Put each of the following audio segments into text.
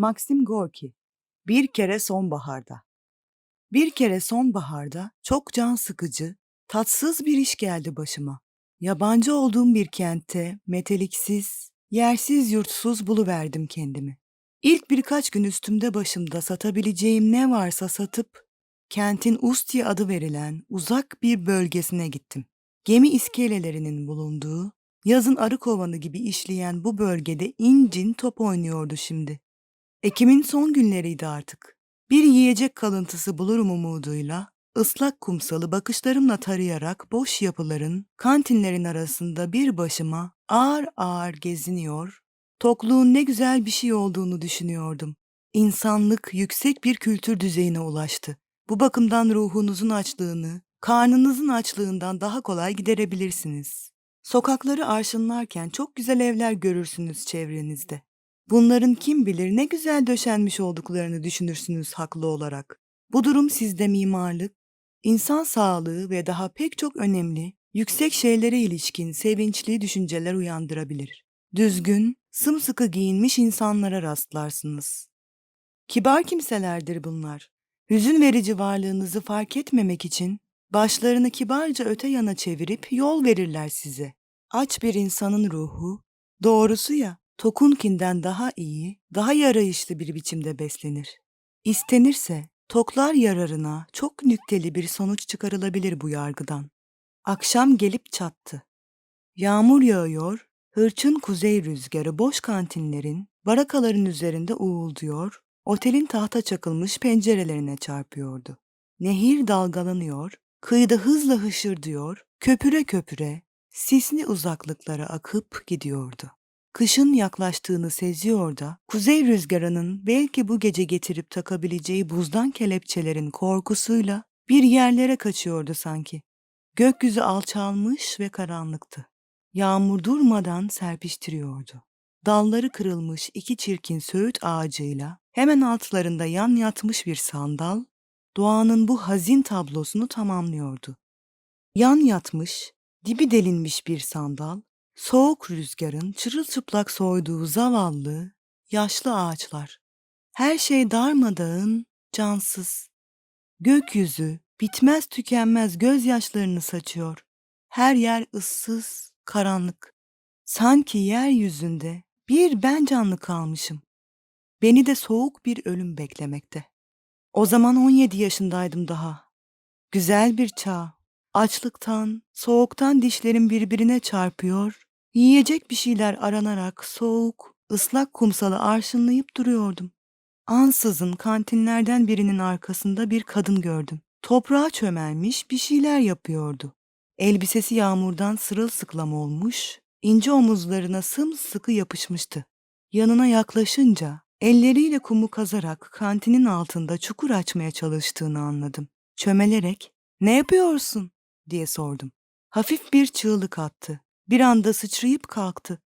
Maxim Gorki Bir kere sonbaharda Bir kere sonbaharda çok can sıkıcı, tatsız bir iş geldi başıma. Yabancı olduğum bir kentte meteliksiz, yersiz yurtsuz buluverdim kendimi. İlk birkaç gün üstümde başımda satabileceğim ne varsa satıp kentin Ustia adı verilen uzak bir bölgesine gittim. Gemi iskelelerinin bulunduğu, yazın arı kovanı gibi işleyen bu bölgede incin top oynuyordu şimdi. Ekim'in son günleriydi artık. Bir yiyecek kalıntısı bulurum umuduyla, ıslak kumsalı bakışlarımla tarayarak boş yapıların, kantinlerin arasında bir başıma ağır ağır geziniyor, tokluğun ne güzel bir şey olduğunu düşünüyordum. İnsanlık yüksek bir kültür düzeyine ulaştı. Bu bakımdan ruhunuzun açlığını, karnınızın açlığından daha kolay giderebilirsiniz. Sokakları arşınlarken çok güzel evler görürsünüz çevrenizde. Bunların kim bilir ne güzel döşenmiş olduklarını düşünürsünüz haklı olarak. Bu durum sizde mimarlık, insan sağlığı ve daha pek çok önemli, yüksek şeylere ilişkin sevinçli düşünceler uyandırabilir. Düzgün, sımsıkı giyinmiş insanlara rastlarsınız. Kibar kimselerdir bunlar. Hüzün verici varlığınızı fark etmemek için başlarını kibarca öte yana çevirip yol verirler size. Aç bir insanın ruhu, doğrusu ya, tokunkinden daha iyi, daha yarayışlı bir biçimde beslenir. İstenirse toklar yararına çok nükteli bir sonuç çıkarılabilir bu yargıdan. Akşam gelip çattı. Yağmur yağıyor, hırçın kuzey rüzgarı boş kantinlerin, barakaların üzerinde uğulduyor, otelin tahta çakılmış pencerelerine çarpıyordu. Nehir dalgalanıyor, kıyıda hızla hışırdıyor, köpüre köpüre, sisli uzaklıklara akıp gidiyordu. Kışın yaklaştığını seziyor da kuzey rüzgarının belki bu gece getirip takabileceği buzdan kelepçelerin korkusuyla bir yerlere kaçıyordu sanki. Gökyüzü alçalmış ve karanlıktı. Yağmur durmadan serpiştiriyordu. Dalları kırılmış iki çirkin söğüt ağacıyla hemen altlarında yan yatmış bir sandal, doğanın bu hazin tablosunu tamamlıyordu. Yan yatmış, dibi delinmiş bir sandal, soğuk rüzgarın çırılçıplak soyduğu zavallı, yaşlı ağaçlar. Her şey darmadağın, cansız. Gökyüzü bitmez tükenmez gözyaşlarını saçıyor. Her yer ıssız, karanlık. Sanki yeryüzünde bir ben canlı kalmışım. Beni de soğuk bir ölüm beklemekte. O zaman 17 yaşındaydım daha. Güzel bir çağ. Açlıktan, soğuktan dişlerim birbirine çarpıyor, yiyecek bir şeyler aranarak soğuk, ıslak kumsalı arşınlayıp duruyordum. Ansızın kantinlerden birinin arkasında bir kadın gördüm. Toprağa çömelmiş bir şeyler yapıyordu. Elbisesi yağmurdan sırılsıklam olmuş, ince omuzlarına sımsıkı yapışmıştı. Yanına yaklaşınca elleriyle kumu kazarak kantinin altında çukur açmaya çalıştığını anladım. Çömelerek "Ne yapıyorsun?" Diye sordum. Hafif bir çığlık attı. Bir anda sıçrayıp kalktı.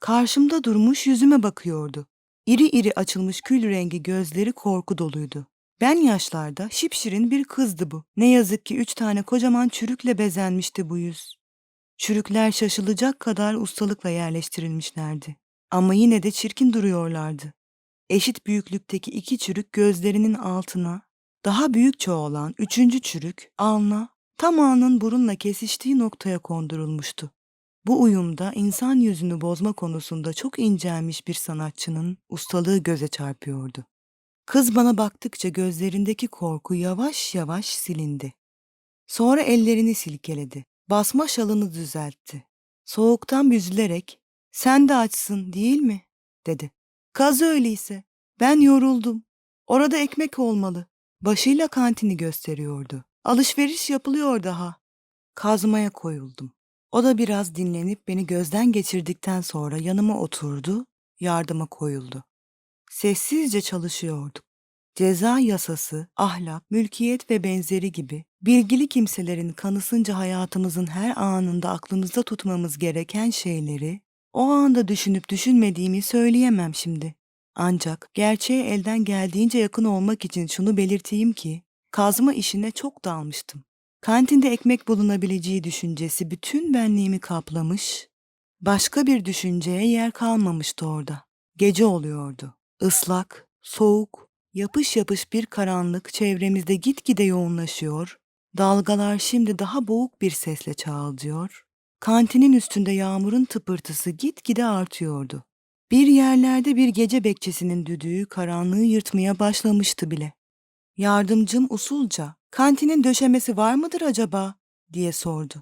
Karşımda durmuş yüzüme bakıyordu. İri iri açılmış kül rengi gözleri korku doluydu. Ben yaşlarda şipşirin bir kızdı bu. Ne yazık ki üç tane kocaman çürükle bezenmişti bu yüz. Çürükler şaşılacak kadar ustalıkla yerleştirilmişlerdi. Ama yine de çirkin duruyorlardı. Eşit büyüklükteki iki çürük gözlerinin altına, daha büyükçe olan üçüncü çürük alnına, tam ağının burunla kesiştiği noktaya kondurulmuştu. Bu uyumda insan yüzünü bozma konusunda çok incelmiş bir sanatçının ustalığı göze çarpıyordu. Kız bana baktıkça gözlerindeki korku yavaş yavaş silindi. Sonra ellerini silkeledi. Basma şalını düzeltti. Soğuktan büzülerek "Sen de açsın, değil mi?" dedi. "Kaz öyleyse. Ben yoruldum. Orada ekmek olmalı." Başıyla kantini gösteriyordu. Alışveriş yapılıyor daha. Kazmaya koyuldum. O da biraz dinlenip beni gözden geçirdikten sonra yanıma oturdu, yardıma koyuldu. Sessizce çalışıyorduk. Ceza yasası, ahlak, mülkiyet ve benzeri gibi bilgili kimselerin kanısınca hayatımızın her anında aklımızda tutmamız gereken şeyleri o anda düşünüp düşünmediğimi söyleyemem şimdi. Ancak gerçeğe elden geldiğince yakın olmak için şunu belirteyim ki kazma işine çok dalmıştım. Kantinde ekmek bulunabileceği düşüncesi bütün benliğimi kaplamış, başka bir düşünceye yer kalmamıştı orada. Gece oluyordu. Islak, Soğuk, yapış yapış bir karanlık çevremizde gitgide yoğunlaşıyor. Dalgalar şimdi daha boğuk bir sesle çağılıyor. Kantinin üstünde yağmurun tıpırtısı gitgide artıyordu. Bir yerlerde bir gece bekçisinin düdüğü karanlığı yırtmaya başlamıştı bile. Yardımcım usulca, kantinin döşemesi var mıdır acaba? diye sordu.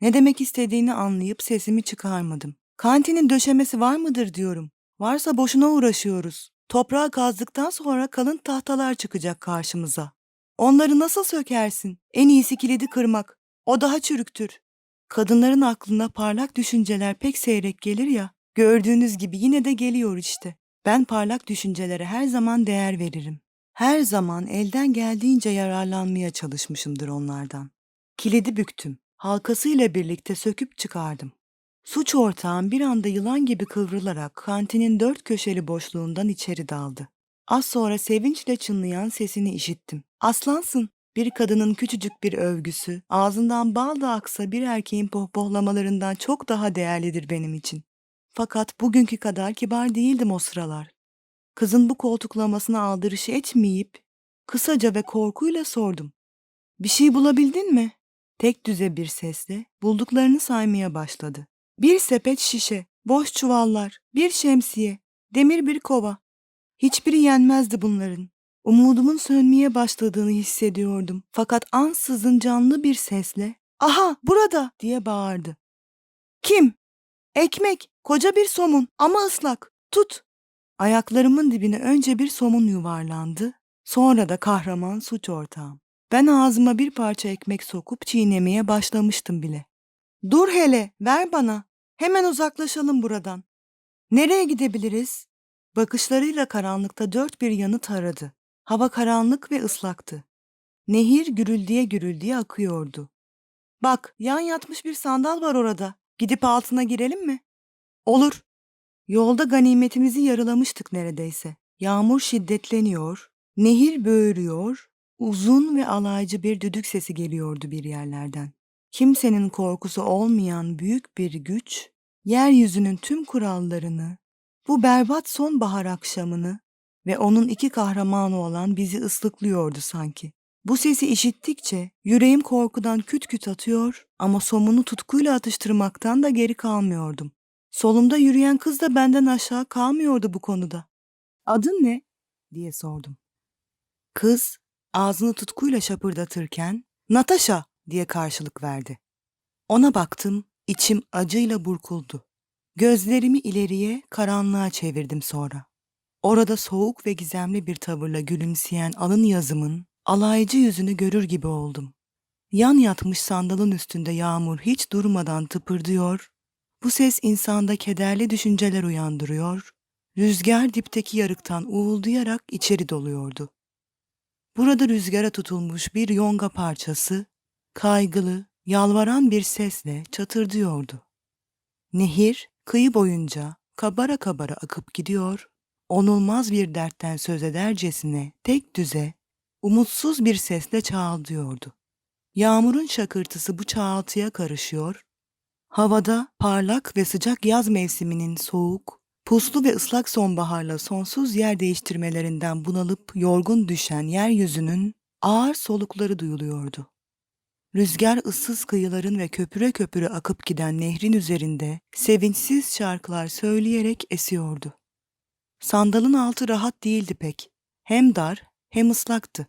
Ne demek istediğini anlayıp sesimi çıkarmadım. Kantinin döşemesi var mıdır diyorum. Varsa boşuna uğraşıyoruz. Toprağı kazdıktan sonra kalın tahtalar çıkacak karşımıza. Onları nasıl sökersin? En iyisi kilidi kırmak. O daha çürüktür. Kadınların aklına parlak düşünceler pek seyrek gelir ya. Gördüğünüz gibi yine de geliyor işte. Ben parlak düşüncelere her zaman değer veririm. Her zaman elden geldiğince yararlanmaya çalışmışımdır onlardan. Kilidi büktüm. Halkasıyla birlikte söküp çıkardım. Suç ortağım bir anda yılan gibi kıvrılarak kantinin dört köşeli boşluğundan içeri daldı. Az sonra sevinçle çınlayan sesini işittim. Aslansın. Bir kadının küçücük bir övgüsü, ağzından bal da aksa bir erkeğin pohpohlamalarından çok daha değerlidir benim için. Fakat bugünkü kadar kibar değildim o sıralar. Kızın bu koltuklamasına aldırış etmeyip kısaca ve korkuyla sordum. Bir şey bulabildin mi? Tek düze bir sesle bulduklarını saymaya başladı. Bir sepet şişe, boş çuvallar, bir şemsiye, demir bir kova. Hiçbiri yenmezdi bunların. Umudumun sönmeye başladığını hissediyordum. Fakat ansızın canlı bir sesle ''Aha burada!'' diye bağırdı. ''Kim?'' ''Ekmek, koca bir somun ama ıslak. Tut!'' Ayaklarımın dibine önce bir somun yuvarlandı, sonra da kahraman suç ortağım. Ben ağzıma bir parça ekmek sokup çiğnemeye başlamıştım bile. ''Dur hele, ver bana. Hemen uzaklaşalım buradan. Nereye gidebiliriz?'' Bakışlarıyla karanlıkta dört bir yanı taradı. Hava karanlık ve ıslaktı. Nehir gürüldiye gürüldiye akıyordu. Bak, yan yatmış bir sandal var orada. Gidip altına girelim mi? Olur. Yolda ganimetimizi yarılamıştık neredeyse. Yağmur şiddetleniyor, nehir böğürüyor, uzun ve alaycı bir düdük sesi geliyordu bir yerlerden. Kimsenin korkusu olmayan büyük bir güç, yeryüzünün tüm kurallarını, bu berbat sonbahar akşamını ve onun iki kahramanı olan bizi ıslıklıyordu sanki. Bu sesi işittikçe yüreğim korkudan küt küt atıyor ama somunu tutkuyla atıştırmaktan da geri kalmıyordum. Solumda yürüyen kız da benden aşağı kalmıyordu bu konuda. Adın ne? diye sordum. Kız ağzını tutkuyla şapırdatırken Natasha diye karşılık verdi. Ona baktım, içim acıyla burkuldu. Gözlerimi ileriye, karanlığa çevirdim sonra. Orada soğuk ve gizemli bir tavırla gülümseyen alın yazımın alaycı yüzünü görür gibi oldum. Yan yatmış sandalın üstünde yağmur hiç durmadan tıpırdıyor, bu ses insanda kederli düşünceler uyandırıyor, rüzgar dipteki yarıktan uğuldayarak içeri doluyordu. Burada rüzgara tutulmuş bir yonga parçası, kaygılı, yalvaran bir sesle çatırdıyordu. Nehir kıyı boyunca kabara kabara akıp gidiyor, onulmaz bir dertten söz edercesine tek düze, umutsuz bir sesle çağıldıyordu. Yağmurun şakırtısı bu çağıltıya karışıyor, havada parlak ve sıcak yaz mevsiminin soğuk, puslu ve ıslak sonbaharla sonsuz yer değiştirmelerinden bunalıp yorgun düşen yeryüzünün ağır solukları duyuluyordu. Rüzgar ıssız kıyıların ve köpüre köpüre akıp giden nehrin üzerinde sevinçsiz şarkılar söyleyerek esiyordu. Sandalın altı rahat değildi pek. Hem dar hem ıslaktı.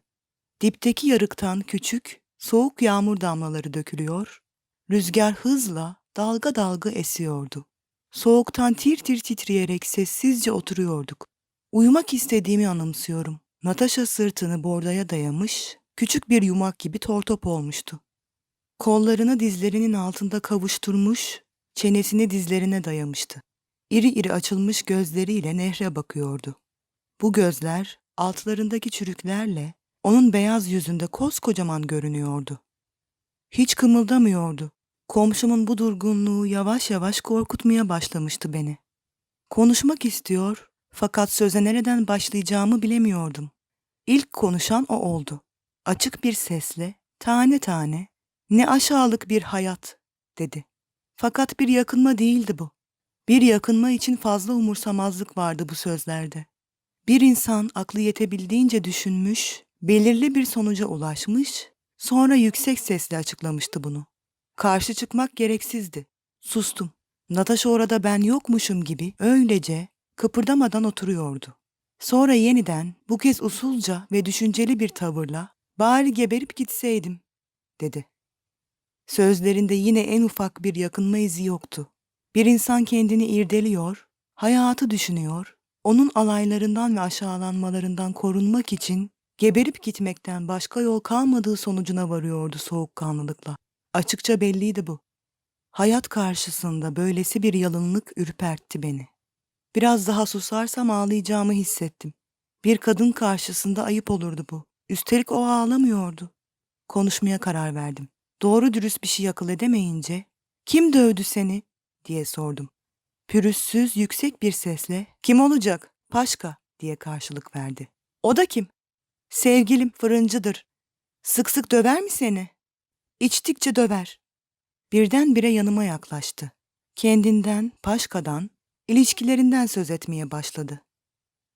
Dipteki yarıktan küçük, soğuk yağmur damlaları dökülüyor, rüzgar hızla dalga dalga esiyordu. Soğuktan tir tir titreyerek sessizce oturuyorduk. Uyumak istediğimi anımsıyorum. Natasha sırtını bordaya dayamış, küçük bir yumak gibi tortop olmuştu. Kollarını dizlerinin altında kavuşturmuş, çenesini dizlerine dayamıştı. İri iri açılmış gözleriyle nehre bakıyordu. Bu gözler altlarındaki çürüklerle onun beyaz yüzünde koskocaman görünüyordu. Hiç kımıldamıyordu. Komşumun bu durgunluğu yavaş yavaş korkutmaya başlamıştı beni. Konuşmak istiyor fakat söze nereden başlayacağımı bilemiyordum. İlk konuşan o oldu. Açık bir sesle, tane tane, ne aşağılık bir hayat, dedi. Fakat bir yakınma değildi bu. Bir yakınma için fazla umursamazlık vardı bu sözlerde. Bir insan aklı yetebildiğince düşünmüş, belirli bir sonuca ulaşmış, sonra yüksek sesle açıklamıştı bunu. Karşı çıkmak gereksizdi. Sustum. Natasha orada ben yokmuşum gibi öylece kıpırdamadan oturuyordu. Sonra yeniden bu kez usulca ve düşünceli bir tavırla bari geberip gitseydim dedi. Sözlerinde yine en ufak bir yakınma izi yoktu. Bir insan kendini irdeliyor, hayatı düşünüyor, onun alaylarından ve aşağılanmalarından korunmak için geberip gitmekten başka yol kalmadığı sonucuna varıyordu soğukkanlılıkla. Açıkça belliydi bu. Hayat karşısında böylesi bir yalınlık ürpertti beni. Biraz daha susarsam ağlayacağımı hissettim. Bir kadın karşısında ayıp olurdu bu. Üstelik o ağlamıyordu. Konuşmaya karar verdim. Doğru dürüst bir şey akıl edemeyince, kim dövdü seni diye sordum. Pürüzsüz yüksek bir sesle, kim olacak, Paşka diye karşılık verdi. O da kim? Sevgilim fırıncıdır. Sık sık döver mi seni? İçtikçe döver. Birdenbire yanıma yaklaştı. Kendinden, Paşka'dan, ilişkilerinden söz etmeye başladı.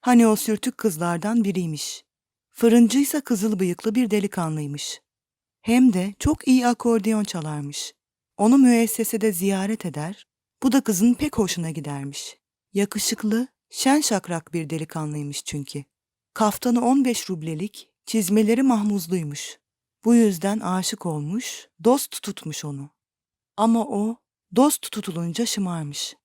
Hani o sürtük kızlardan biriymiş. Fırıncıysa kızıl bıyıklı bir delikanlıymış. Hem de çok iyi akordeon çalarmış. Onu müessesede ziyaret eder, bu da kızın pek hoşuna gidermiş. Yakışıklı, şen şakrak bir delikanlıymış çünkü. Kaftanı 15 rublelik, çizmeleri mahmuzluymuş. Bu yüzden aşık olmuş, dost tutmuş onu. Ama o, dost tutulunca şımarmış.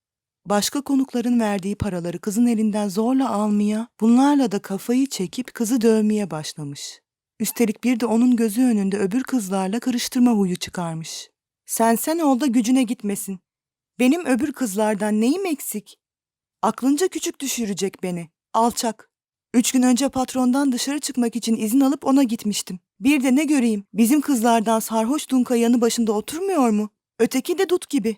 Başka konukların verdiği paraları kızın elinden zorla almaya, bunlarla da kafayı çekip kızı dövmeye başlamış. Üstelik bir de onun gözü önünde öbür kızlarla karıştırma huyu çıkarmış. Sen sen ol da gücüne gitmesin. Benim öbür kızlardan neyim eksik? Aklınca küçük düşürecek beni. Alçak. Üç gün önce patrondan dışarı çıkmak için izin alıp ona gitmiştim. Bir de ne göreyim, bizim kızlardan sarhoş Dunka yanı başında oturmuyor mu? Öteki de dut gibi.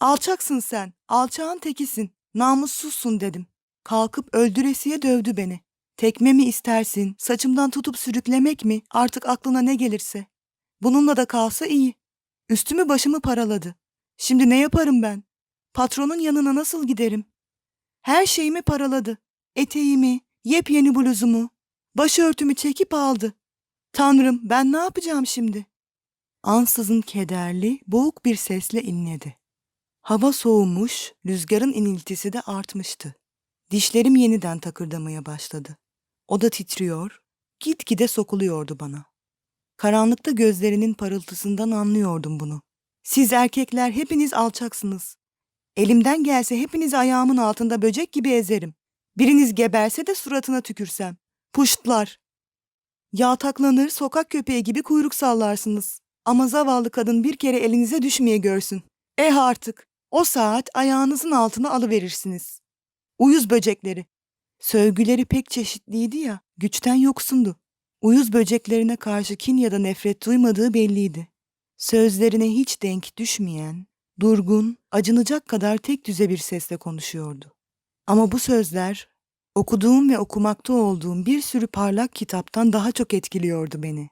Alçaksın sen, alçağın tekisin, namussuzsun dedim. Kalkıp öldüresiye dövdü beni. Tekme mi istersin, saçımdan tutup sürüklemek mi, artık aklına ne gelirse. Bununla da kalsa iyi. Üstümü başımı paraladı. Şimdi ne yaparım ben? Patronun yanına nasıl giderim? Her şeyimi paraladı. Eteğimi, yepyeni bluzumu, başörtümü çekip aldı. Tanrım ben ne yapacağım şimdi? Ansızın kederli, boğuk bir sesle inledi. Hava soğumuş, rüzgarın iniltisi de artmıştı. Dişlerim yeniden takırdamaya başladı. O da titriyor, gitgide sokuluyordu bana. Karanlıkta gözlerinin parıltısından anlıyordum bunu. Siz erkekler hepiniz alçaksınız. Elimden gelse hepinizi ayağımın altında böcek gibi ezerim. Biriniz geberse de suratına tükürsem. Puştlar. Yağtaklanır, sokak köpeği gibi kuyruk sallarsınız. Ama zavallı kadın bir kere elinize düşmeye görsün. Eh artık. O saat ayağınızın altına alıverirsiniz. Uyuz böcekleri. Sövgüleri pek çeşitliydi ya, güçten yoksundu. Uyuz böceklerine karşı kin ya da nefret duymadığı belliydi. Sözlerine hiç denk düşmeyen, durgun, acınacak kadar tek düze bir sesle konuşuyordu. Ama bu sözler okuduğum ve okumakta olduğum bir sürü parlak kitaptan daha çok etkiliyordu beni.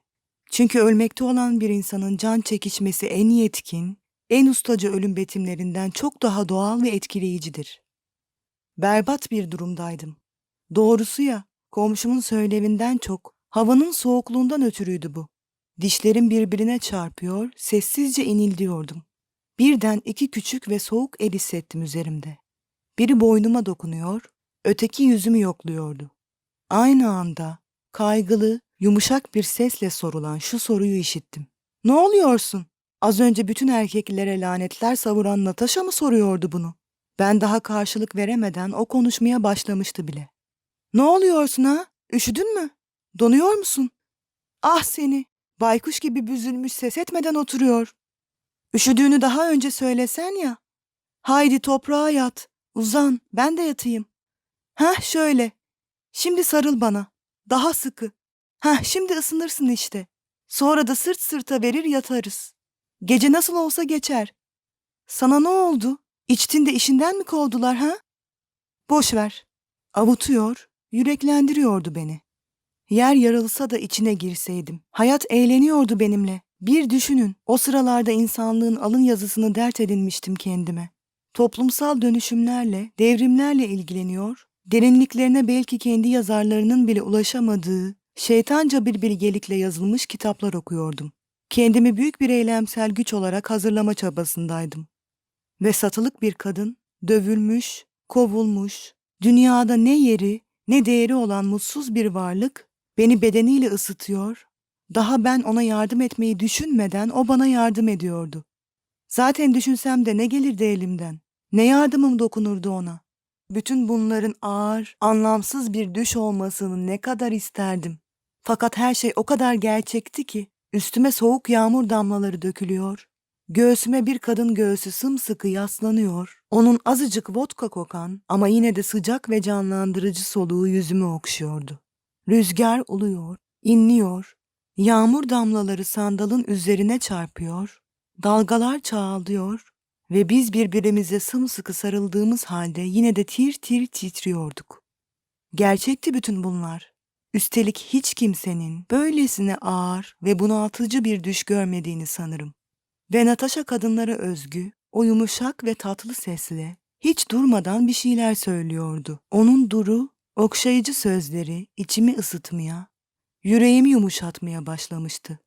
Çünkü ölmekte olan bir insanın can çekişmesi en yetkin, en ustaca ölüm betimlerinden çok daha doğal ve etkileyicidir. Berbat bir durumdaydım. Doğrusu ya, komşumun söylevinden çok havanın soğukluğundan ötürüydü bu. Dişlerim birbirine çarpıyor, sessizce inildiyordum. Birden iki küçük ve soğuk el hissettim üzerimde. Biri boynuma dokunuyor, öteki yüzümü yokluyordu. Aynı anda kaygılı, yumuşak bir sesle sorulan şu soruyu işittim. Ne oluyorsun? Az önce bütün erkeklere lanetler savuran Natasha mı soruyordu bunu? Ben daha karşılık veremeden o konuşmaya başlamıştı bile. Ne oluyorsun ha? Üşüdün mü? Donuyor musun? Ah seni! Baykuş gibi büzülmüş ses etmeden oturuyor. Üşüdüğünü daha önce söylesen ya. Haydi toprağa yat, uzan, ben de yatayım. Hah şöyle. Şimdi sarıl bana. Daha sıkı. Hah şimdi ısınırsın işte. Sonra da sırt sırta verir yatarız. Gece nasıl olsa geçer. Sana ne oldu? İçtin de işinden mi kovdular ha? Boş ver. Avutuyor, yüreklendiriyordu beni. Yer yarılsa da içine girseydim. Hayat eğleniyordu benimle. Bir düşünün, o sıralarda insanlığın alın yazısını dert edinmiştim kendime. Toplumsal dönüşümlerle, devrimlerle ilgileniyor, derinliklerine belki kendi yazarlarının bile ulaşamadığı şeytanca bir bilgelikle yazılmış kitaplar okuyordum. Kendimi büyük bir eylemsel güç olarak hazırlama çabasındaydım. Ve satılık bir kadın, dövülmüş, kovulmuş, dünyada ne yeri ne değeri olan mutsuz bir varlık beni bedeniyle ısıtıyor, daha ben ona yardım etmeyi düşünmeden o bana yardım ediyordu. Zaten düşünsem de ne gelirdi elimden? Ne yardımım dokunurdu ona? Bütün bunların ağır, anlamsız bir düş olmasını ne kadar isterdim. Fakat her şey o kadar gerçekti ki üstüme soğuk yağmur damlaları dökülüyor. Göğsüme bir kadın göğsü sımsıkı yaslanıyor. Onun azıcık vodka kokan ama yine de sıcak ve canlandırıcı soluğu yüzümü okşuyordu. Rüzgar uluyor, inliyor. Yağmur damlaları sandalın üzerine çarpıyor. Dalgalar çağlıyor ve biz birbirimize sımsıkı sarıldığımız halde yine de tir tir titriyorduk. Gerçekti bütün bunlar. Üstelik hiç kimsenin böylesine ağır ve bunaltıcı bir düş görmediğini sanırım. Ve Natasha kadınlara özgü, o yumuşak ve tatlı sesle hiç durmadan bir şeyler söylüyordu. Onun duru, okşayıcı sözleri içimi ısıtmaya, yüreğimi yumuşatmaya başlamıştı.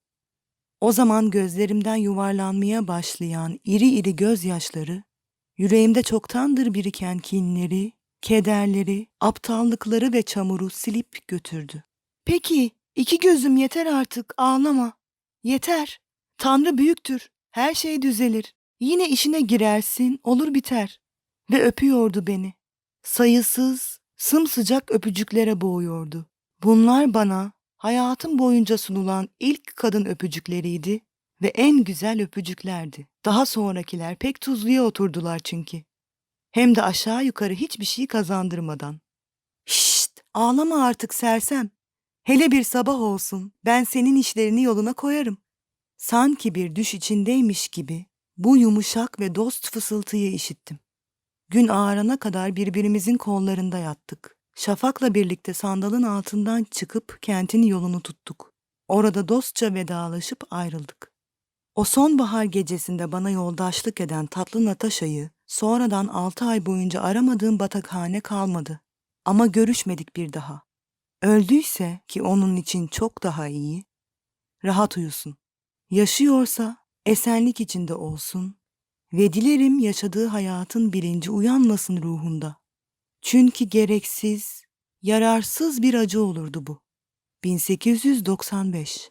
O zaman gözlerimden yuvarlanmaya başlayan iri iri gözyaşları, yüreğimde çoktandır biriken kinleri, kederleri, aptallıkları ve çamuru silip götürdü. Peki, iki gözüm yeter artık, ağlama. Yeter. Tanrı büyüktür. Her şey düzelir. Yine işine girersin, olur biter. Ve öpüyordu beni. Sayısız, sımsıcak öpücüklere boğuyordu. Bunlar bana hayatım boyunca sunulan ilk kadın öpücükleriydi ve en güzel öpücüklerdi. Daha sonrakiler pek tuzluya oturdular çünkü. Hem de aşağı yukarı hiçbir şey kazandırmadan. Şşt, ağlama artık sersem. Hele bir sabah olsun, ben senin işlerini yoluna koyarım. Sanki bir düş içindeymiş gibi bu yumuşak ve dost fısıltıyı işittim. Gün ağarana kadar birbirimizin kollarında yattık. Şafak'la birlikte sandalın altından çıkıp kentin yolunu tuttuk. Orada dostça vedalaşıp ayrıldık. O sonbahar gecesinde bana yoldaşlık eden tatlı Natasha'yı sonradan altı ay boyunca aramadığım batakhane kalmadı. Ama görüşmedik bir daha. Öldüyse ki onun için çok daha iyi, rahat uyusun. Yaşıyorsa esenlik içinde olsun ve dilerim yaşadığı hayatın bilinci uyanmasın ruhunda. Çünkü gereksiz, yararsız bir acı olurdu bu. 1895